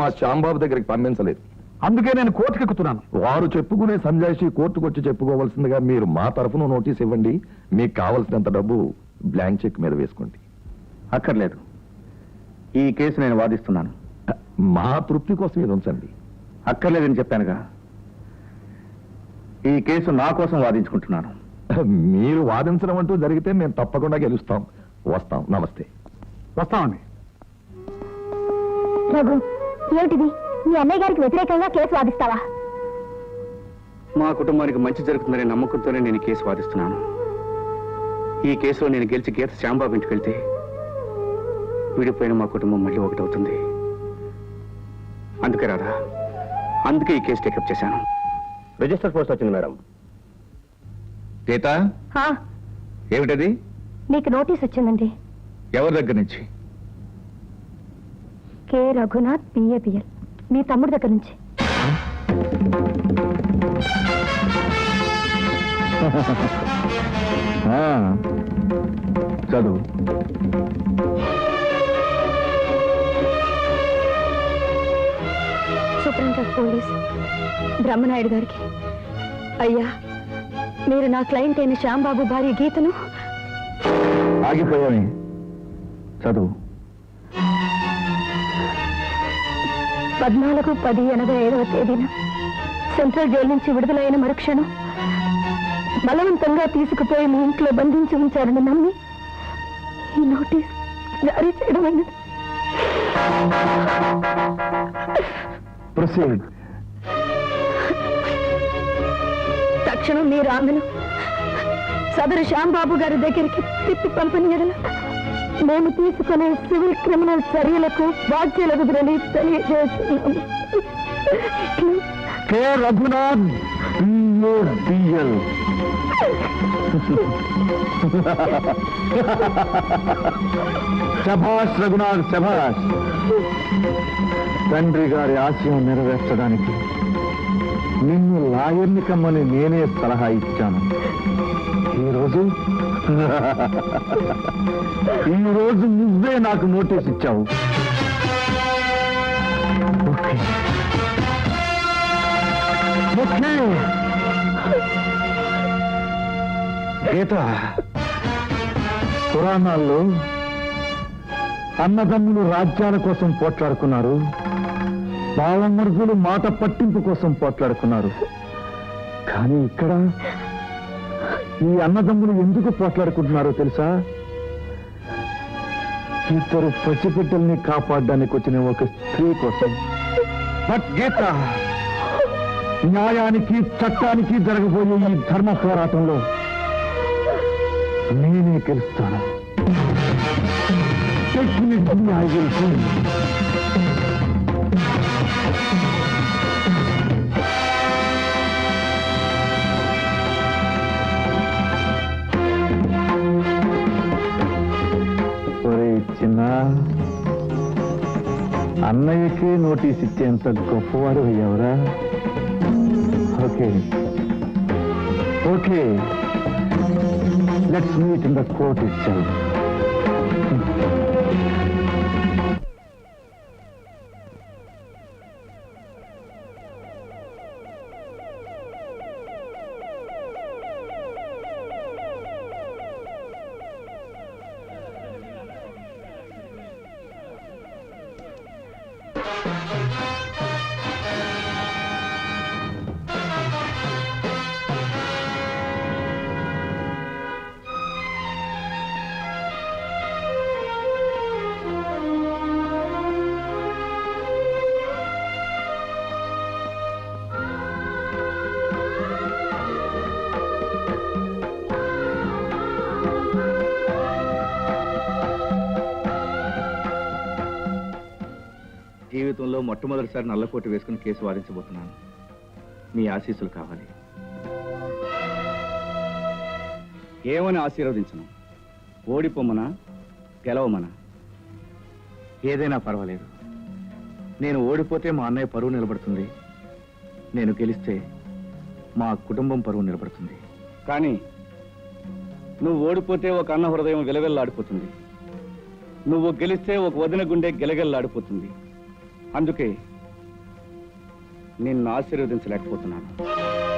మా శ్యాంబాబు దగ్గరికి పంపించలేదు. అందుకే నేను కోర్టుకి ఎక్కుతున్నాను వారు చెప్పుకునే సంజాయిషి కోర్టుకు వచ్చి చెప్పుకోవాల్సిందిగా మీరు మా తరఫున నోటీస్ ఇవ్వండి. మీకు కావలసినంత డబ్బు బ్లాంక్ చెక్ మీద వేసుకోండి. అక్కర్లేదు. ఈ కేసు నేను వాదిస్తున్నాను. మా తృప్తి కోసం ఇది ఉంచండి. అక్కర్లేదని చెప్పానుగా. ఈ కేసు నా కోసం వాదించుకుంటున్నాను. మీరు వాదించడం అంటూ జరిగితే మేము తప్పకుండా గెలుస్తాం. వస్తాం. నమస్తే. వస్తామండి. రఘు ఏమిటిది మీ అన్నయ్య గారికి వ్యతిరేకంగా కేసు వాదిస్తావా? మా కుటుంబానికి మంచి జరుగుతుందనే నమ్మకంతోనే నేను కేసు వాదిస్తున్నాను. ఈ కేసులో నేను గెలిచి గీత శ్యాంబాబు ఇంటికి వెళ్తే విడిపోయిన మా కుటుంబం మళ్ళీ ఒకటవుతుంది. అందుకే రాదా అందుకే ఈ కేసు టేకప్ చేశాను. రిజిస్టర్ పోస్ట్ వచ్చింది మేడం. గీత? హా, ఏమిటది? మీకు నోటీస్ వచ్చిందండి. ఎవరి దగ్గర నుంచి? కె. రఘునాథ్ పిఏపిఎల్ మీ తమ్ముడి దగ్గర నుంచి. చదువు. Superintendent police. బ్రహ్మనాయుడు గారికి. అయ్యా మీరు నా క్లయింట్ అయిన శ్యాంబాబు భార్య గీతను. ఆగిపోయామే చదువు. పద్నాలుగు పది ఎనభై ఐదవ తేదీన సెంట్రల్ జైలు నుంచి విడుదలైన మరుక్షణం బలవంతంగా తీసుకుపోయి మీ ఇంట్లో బంధించి ఉంచారని నమ్మి ఈ నోటీస్ జారీ చేయడమైనది ప్రొసీడ్ తక్షణం మీరు ఆమెను సదరు శ్యాంబాబు గారి దగ్గరికి తిప్పి పంపని మేము తీసుకునే సివిల్ క్రిమినల్ చర్యలకు బాధ్యులగుదురని తెలియజేస్తున్నాము. కె రఘునాథ్ బిఎల్ శభాష్ రఘునాథ్ శభాష్. తండ్రి గారి ఆశయం నెరవేర్చడానికి నిన్ను లాయర్ని కమ్మని నేనే సలహా ఇచ్చాను. ఈరోజు? ఈరోజు నువ్వే నాకు నోటీస్ ఇచ్చావు. గీత పురాణాల్లో అన్నదమ్ములు రాజ్యాల కోసం పోట్లాడుకున్నారు. బావమరుదులు మాట పట్టింపు కోసం పోట్లాడుకున్నారు. కానీ ఇక్కడ ఈ అన్నదమ్ములు ఎందుకు పోట్లాడుకుంటున్నారో తెలుసా? ఇద్దరు పసిబిడ్డల్ని కాపాడడానికి వచ్చిన ఒక స్త్రీ కోసం బట్ గీత న్యాయానికి చట్టానికి జరగబోయే ఈ ధర్మ పోరాటంలో నేనే గెలుస్తాను. Definitely I అన్నయ్యకే నోటీస్ ఇచ్చేంత గొప్పవాడు అయ్యావురా okay. Okay. Let's meet in the court ఇచ్చావు జీవితంలో మొట్టమొదటిసారి నల్లకోటి వేసుకుని కేసు వాదించబోతున్నాను. మీ ఆశీస్సులు కావాలి. ఏమని ఆశీర్వదించను? ఓడిపోమనా? గెలవమనా? ఏదైనా పర్వాలేదు. నేను ఓడిపోతే మా అన్నయ్య పరువు నిలబడుతుంది. నేను గెలిస్తే మా కుటుంబం పరువు నిలబడుతుంది. కానీ నువ్వు ఓడిపోతే ఒక అన్న హృదయం విలవెల్లాడిపోతుంది. నువ్వు గెలిస్తే ఒక వదిన గుండె గెలగెల్లాడిపోతుంది. అందుకే నిన్ను ఆశీర్వదించలేకపోతున్నాను.